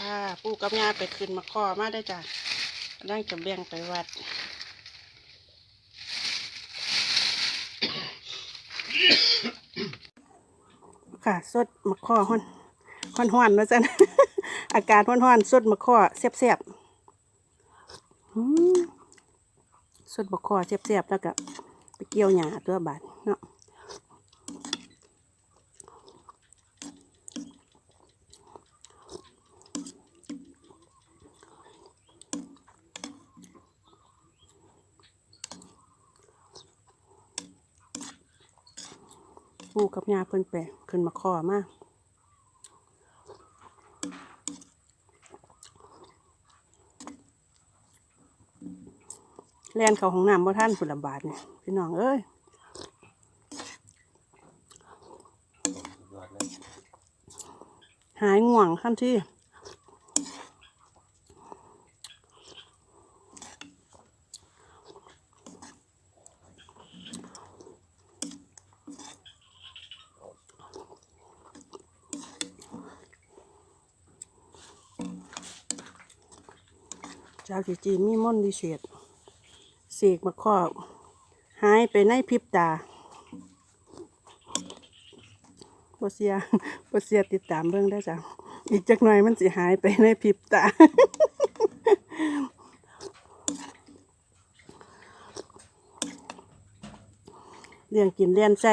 ค่ะปู่กับย่าไปขึ้นมาข้อมาได้จ้ะนั่งจะเบี่ยงไปวัด ค่ะสดมะข้อฮ้อนฮ้อนฮ้อนว่าจันอากาศฮ้อนฮ้อนสดมะข้อเสียบเสียบสดมะข้อเสียบเสียบแล้วก็ไปเกี่ยวหญ้าตัวบาดเนาะ ปู่กับยาเพิ่นไปขึ้นมาคอมาแล่นเขาของน้ำบ่ท่านผุลบาทเนี่ยพี่น้องเอ้ยหายง่วงขั้นที่ เจ้าจีจีมีม่อนต์วิเศษเสกมาครอบหายไปในพริบตาบเสียบเสียติดตามเบิ่งได้จ้ะอีกจักหน่อยมันสิหายไปในพริบตาเลี้ยงกินเลี้ยนใส่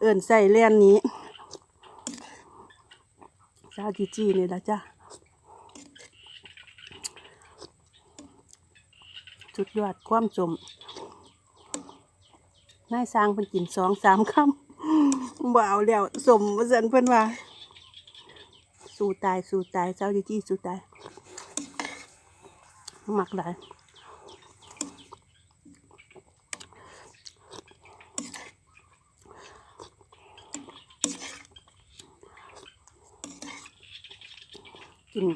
เอิ่นใส่เลี้ยนนี้เจ้าจีจีนี่ละจ้ะ สุดยอดความจมนายสร้างเพิ่นกินสองสามคำบ่เอาแล้วสมว่าซั่นเพิ่นว่า สู้ตายสู้ตายเจ้าดีจี้สู้ตายหมักหลายกิน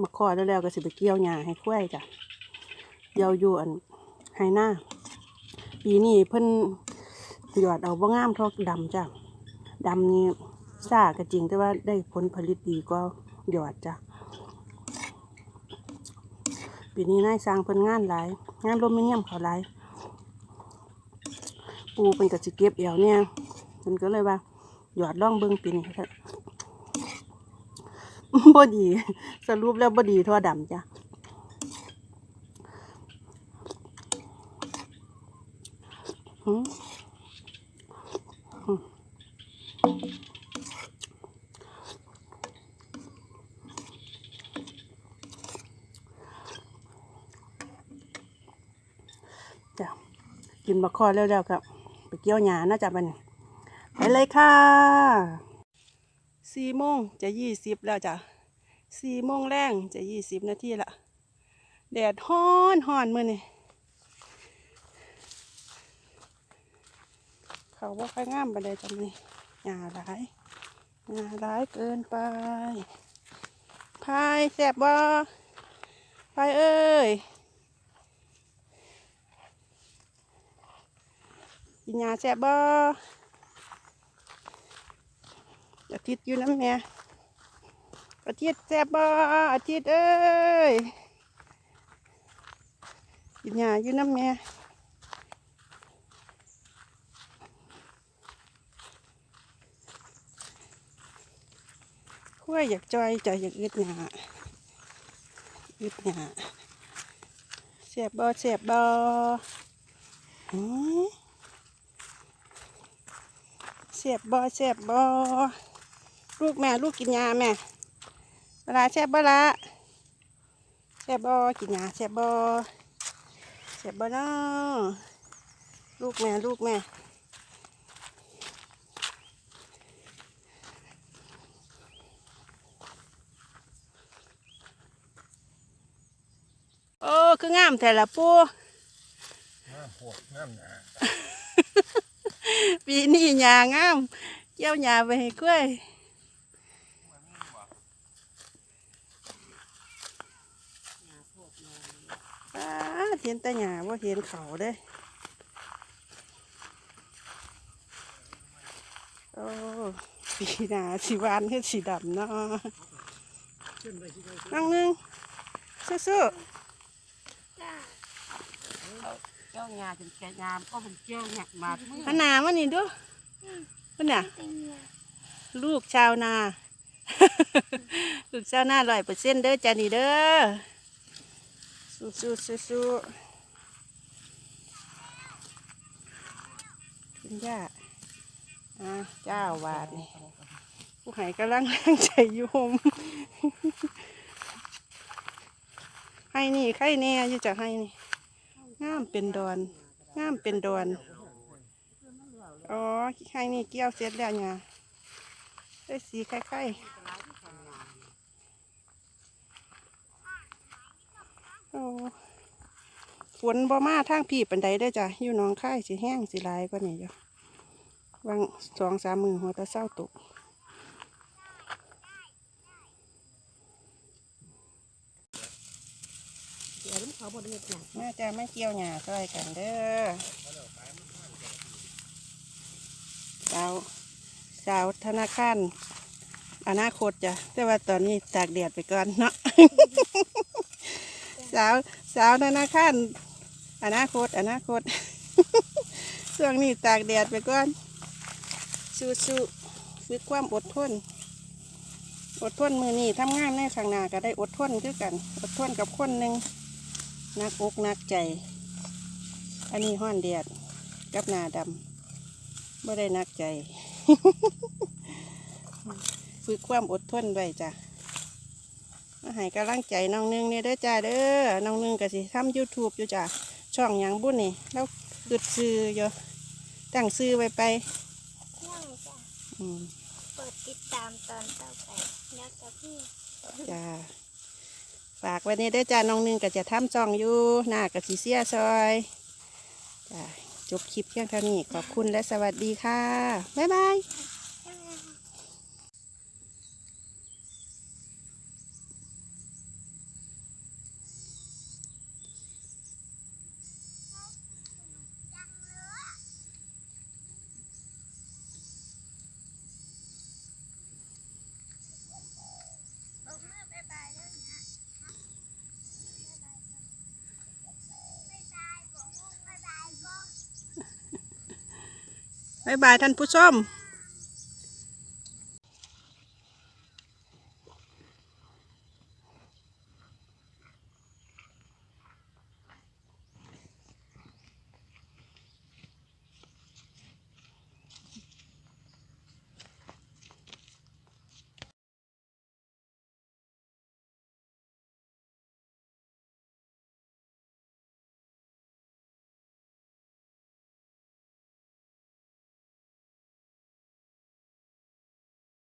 มะคอแล้วแล้วก็สิไปเกี่ยวหญ้าให้ควายจ้ะ เยาอยู่อันไฮหน้า ปีนี้เพิ่นหยอดเอาบ่งามเทอกดำจ้ะดำนี่ซ่าก็จริงแต่ว่าได้ผลผลิตดีกว่าหยอดจ้ะปีนี้นายสร้างเพิ่นงานหลาย งานโรมิเนียมเขาหลายปูเป็นกสิเก็บเอวเนี่ยเพิ่นก็เลยว่า หยอดล่องเบิ่งปีนี้เถอะบ่ดี สรุปแล้วบ่ดีเท่าดำจ้ะ หืมอืม จ้ะกินบะคอแล้วๆกับไปเกี่ยวหญ้าน่าจะมันไปเลยค่ะสี่โมงจะยี่สิบแล้วจ้ะสี่โมงแรงจะยี่สิบนาทีละแดดฮ้อนฮ้อนมือนี่ เขาว่าค่อยงามไปเลยจำนี่หญ้าร้ายหญ้าร้ายเกินไปพายแสบบ่พายเอ้ยกินหญ้าแสบบ่อาทิตย์อยู่น้ำแม่อาทิตย์แสบบ่อาทิตย์เอ้ยกินหญ้าอยู่น้ำแม่ ขั้วอยากจอยจอยอยากอึดหยาอึดหยาเสียบบ่เสียบบอเสียบบ่เสียบบ่ลูกแม่ลูกกินยาแม่เวลาเสียบบ่ละเสียบบ่กินยาเสียบบ่เสียบบ่เนาะลูกแม่ลูกแม่ คืองามแต่ละปูน้ำพวกน้ำหนาปีนี้หญ้างามเกี่ยวหญ้าไปให้กล้วยป้าดเห็นแต่หญ้าว่าเห็นเขาเด้โอ้ปีหน้าสีวานคือสีดำเนาะน้องหนึงสู้ เจ้างาจนแกงามก็เป็นเจ้าหนักมาเมื่อๆหันหน้ามานี่ดูมันน่ะ ลูกชาวนา ลูกชาวนาร้อยเปอร์เซ็นต์เด้อจ้านี่เด้อ สู้สู้สู้สู้คุณย่าอ่าเจ้าวาดนี่ผู้ใหายกำลังแรงใจอยู่โฮมให้นี่ไข่แน่อยู่จะให้นี่ งามเป็นดอนงามเป็นดอน อ๋อไข่นี่เกี่ยวเสร็จแล้วเนี่ยได้สีคล้ายๆโอ้ฝนบ่มาทางพี่ปันใดได้จ้ะอยู่น้องค่สิแห้งสิหลายกว่านี้จ้ะวางสองสามมือหัวตะเศร้าตก เดี๋ยวน้ำเขาบดเห็ดหนักแม่จะไม่เกี่ยวหญ้าซอยกันเด้อสาวสาวธนาคารอนาคตจ้ะแต่ว่าตอนนี้ตากแดดไปก่อนเนาะ สาวสาวธนาคารอนาคตอนาคตช่วงนี้ตากแดดไปก่อนสู้ๆฝึกความอดทน อดทนมือนี้ทำงานในข้างหน้าก็ได้อดทนคือกัน อดทนกับคนหนึ่ง นักอกนักใจ อันนี้ห้อนเดียดกับหนาดำไม่ได้นักใจ ฝึกความอดทนไว้จ้ะมาให้กำลังใจน้องหนึงเนี่ยเด้อจ้าเด้อน้องหนึงก็สิทำยูทูบอยู่จ้ะช่องหยังบุญนี่แล้วกึดซื้ออยู่ตั้งซื้อไว้ไปยังจ้ะอืมเปิดติดตามตอนต่อไปนักกับพี่จ้า ฝากวันนี้ได้จ้าน้องหนึงก็จะทำช่องอยู่หน้ากับสีเสียซอยจ้าจบคลิปเพียงเท่านี้ขอบคุณและสวัสดีค่ะ บ๊ายบาย บ๊ายบายท่านผู้ชม